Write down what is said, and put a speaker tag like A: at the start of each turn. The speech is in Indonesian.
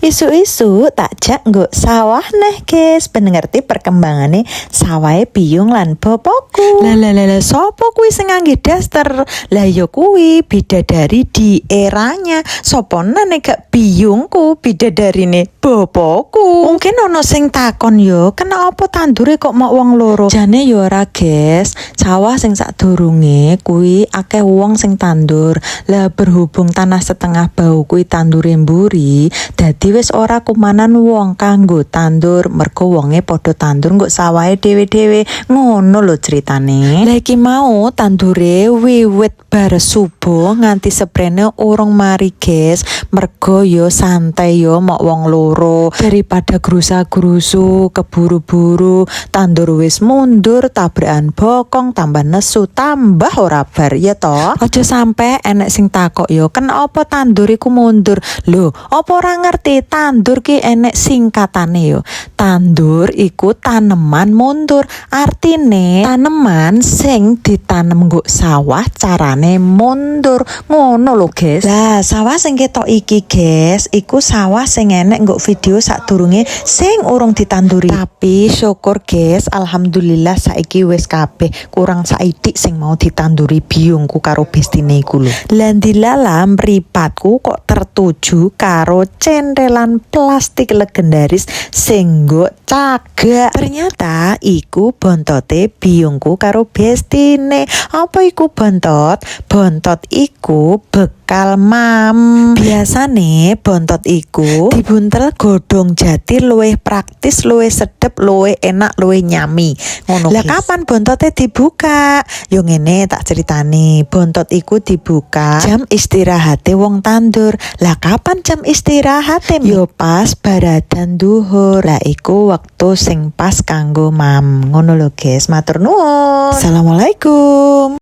A: Isu-isu tak jak nggo sawah neh guys ben ngerti perkembangannya sawahe biyung lan bapakku lah lah lah lah sopo kuwi sing ngangge daster? Lah ya kuwi bidadari di eranya. Sopo nane gak biyungku bidadarine bapakku mungkin ono sing takon yo. Kenapa tandure kok mau wong loro? Jane yo ora guys sawah sing sadurunge kuwi akeh wong sing tandur. Lah berhubung tanah setengah bau kuwi tandure mburi dadi wis ora kumanan wong kanggo tandur mergo wonge padha tandur nggo sawahe dhewe-dhewe. Ngono lho ceritane. Lha iki mau tandure wiwit bar subuh nganti seprene urung mari guys mergo yo santai yo mok wong loro. Daripada grusa-grusu keburu-buru tandur wis mundur tabrakan bokong tambah nesu tambah ora bar ya toh aja sampe enek sing takok yo kenapa tandur iku mundur? Lho apa ora ngerti tandur ki enek singkatane yo. Tandur iku taneman mundur. Artine taneman sing ditanem nggo sawah carane mundur. Ngono lho, guys. Lah, sawah sing ketok iki, guys, iku sawah sing enek nggo video sadurunge sing urung ditanduri. Tapi syukur, guys, alhamdulillah saiki wis kabeh kurang saidik sing mau ditanduri biungku karo bestine iku lho. Lah dilalam mripatku kok tertuju karo centel tetelan plastik legendaris singgo cagak. Ternyata iku bontote biungku karo bestine. Apa iku bontot? Bontot iku bekal mam. Biasane bontot iku dibuntel godong jati luwih praktis luwih sedep luwih enak luwih nyami. Ngono lah kapan bontote dibuka? Yo ngene tak ceritani. Bontot iku dibuka jam istirahate wong tandur. Lah kapan jam istirahat yo pas baradan duhur. Lah iku waktu sing pas kanggo mam. Ngono lho guys matur nuwun. Assalamualaikum